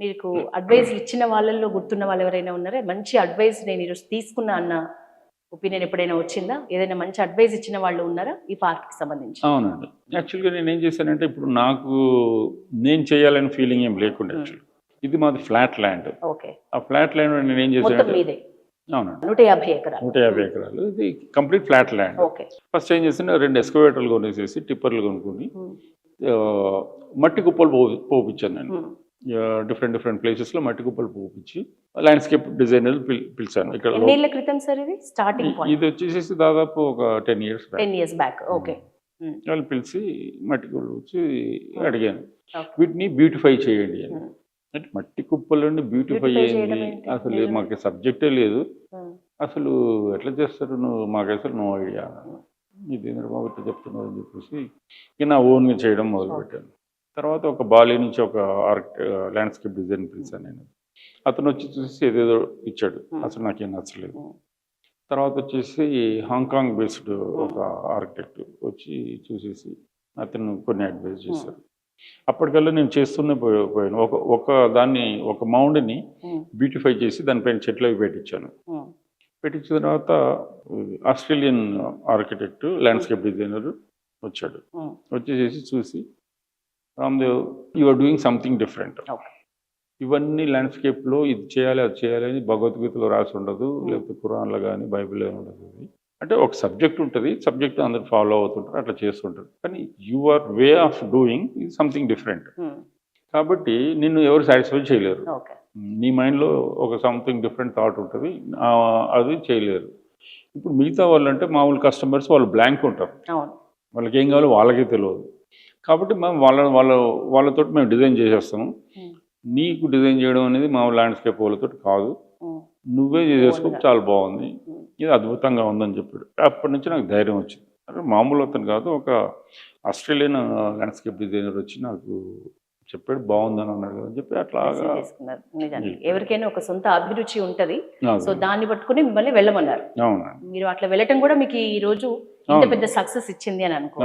మీకు అడ్వైస్ ఇచ్చిన వాళ్ళల్లో గుర్తున్న వాళ్ళు ఎవరైనా ఉన్నారా? మంచి అడ్వైస్ నేను ఈరోజు తీసుకున్నా అన్న ఒపీనియన్ ఎప్పుడైనా వచ్చిందా? ఏదైనా మంచి అడ్వైస్ ఇచ్చిన వాళ్ళు ఉన్నారా? ఈ పార్క్కి సంబంధించి. అవునండి. యాక్చువల్గా నేను ఏం చేశానంటే ఇప్పుడు నాకు నేను చేయాలని ఫీలింగ్ ఏం లేకుండా యాక్చువల్ ఇది మాది ఫ్లాట్ ల్యాండ్ ఓకే ఆ ఫ్లాట్ ల్యాండ్ నేను ఏం చేశానంటే మీదే? అవునండి. నూట యాభై ఎకరాలు. నూట యాభై ఎకరాలు. ఇది complete flat land okay first ఏం చేసిన రెండు ఎస్కవేటర్లు కొనేసేసి టిప్పర్లు కొనుక్కొని ఆ, మట్టి కుప్పలు పో పోపించాను నేను. డిఫరెంట్ డిఫరెంట్ ప్లేసెస్లో మట్టి కుప్పలు పోపించి ల్యాండ్స్కేప్ డిజైనర్ పిలిచాను. ఇక్కడ ఎన్నేళ్ళ క్రితం సార్ ఇది? స్టార్టింగ్ ఇది వచ్చేసేసి దాదాపు ఒక ten years ten years back okay వాళ్ళు పిలిచి మట్టి కుప్పలు వచ్చి అడిగాను. Okay. వీటిని బ్యూటిఫై చేయండి అని. Hmm. అంటే మట్టి కుప్పలని బ్యూటిఫై ఏంటి? అసలు. మాకు సబ్జెక్టే లేదు. అసలు ఎట్లా చేస్తారు? నువ్వు మాకు అసలు నో ఐడియా ఇది బాబు ఇట్లా చెప్తున్నావు అని చెప్పేసి ఇక నా ఓన్గా చేయడం మొదలుపెట్టాను. తర్వాత ఒక బాలి నుంచి ఒక ఆర్క్ ల్యాండ్స్కేప్ డిజైన్ పిలిచాను నేను. అతను వచ్చి చూసి ఏదేదో ఇచ్చాడు. అసలు నాకేం నచ్చలేదు. తర్వాత వచ్చేసి హాంకాంగ్ బేస్డ్ ఒక ఆర్కిటెక్ట్ వచ్చి చూసేసి అతను కొన్ని అడ్వైజ్ చేశారు. అప్పటికల్లా నేను చేస్తూనే పోయా పోయాను. ఒక ఒక దాన్ని ఒక మౌండ్ని బ్యూటిఫై చేసి దానిపైన చెట్లు పెట్టించాను. పెట్టించిన తర్వాత ఆస్ట్రేలియన్ ఆర్కిటెక్ట్ ల్యాండ్స్కేప్ డిజైనర్ వచ్చాడు. వచ్చేసేసి చూసి Ramdev you are doing something different. ఇవన్నీ ల్యాండ్స్కేప్లో ఇది చేయాలి అది చేయాలి అని భగవద్గీతలో రాసి ఉండదు లేకపోతే ఖురాన్లో కానీ బైబిల్లో ఉండదు అంటే ఒక సబ్జెక్ట్ ఉంటుంది సబ్జెక్ట్ అందరు ఫాలో అవుతుంటారు అట్లా చేస్తుంటారు. కానీ యువర్ వే ఆఫ్ డూయింగ్ ఇది సంథింగ్ డిఫరెంట్ కాబట్టి నిన్ను ఎవరు సాటిస్ఫై చేయలేరు. నీ మైండ్లో ఒక సంథింగ్ డిఫరెంట్ థాట్ ఉంటుంది అది చేయలేరు. ఇప్పుడు మిగతా వాళ్ళు అంటే మామూలు కస్టమర్స్ వాళ్ళు బ్లాంక్ ఉంటారు. వాళ్ళకి ఏం కావాలో వాళ్ళకే తెలియదు. కాబట్టి మేము వాళ్ళ వాళ్ళ వాళ్ళతో మేము డిజైన్ చేసేస్తాము. నీకు డిజైన్ చేయడం అనేది మా ల్యాండ్స్కేప్ వాళ్ళతో కాదు. నువ్వే చేసేసుకో. చాలా బాగుంది. ఇది అద్భుతంగా ఉందని చెప్పాడు. అప్పటి నుంచి నాకు ధైర్యం వచ్చింది. అంటే మామూలు అతను కాదు ఒక ఆస్ట్రేలియన్ ల్యాండ్స్కేప్ డిజైనర్ వచ్చి నాకు చెప్పాడు బాగుందని అన్నాడు కదా అని చెప్పి అట్లాగా ఎవరికైనా ఒక సొంత అభిరుచి ఉంటది. సో దాన్ని పట్టుకుని మిమ్మల్ని వెళ్ళమన్నారు. మీరు అట్లా వెళ్ళటం కూడా మీకు ఈ రోజు ఇంత. పెద్ద సక్సెస్ ఇచ్చింది అని అనుకో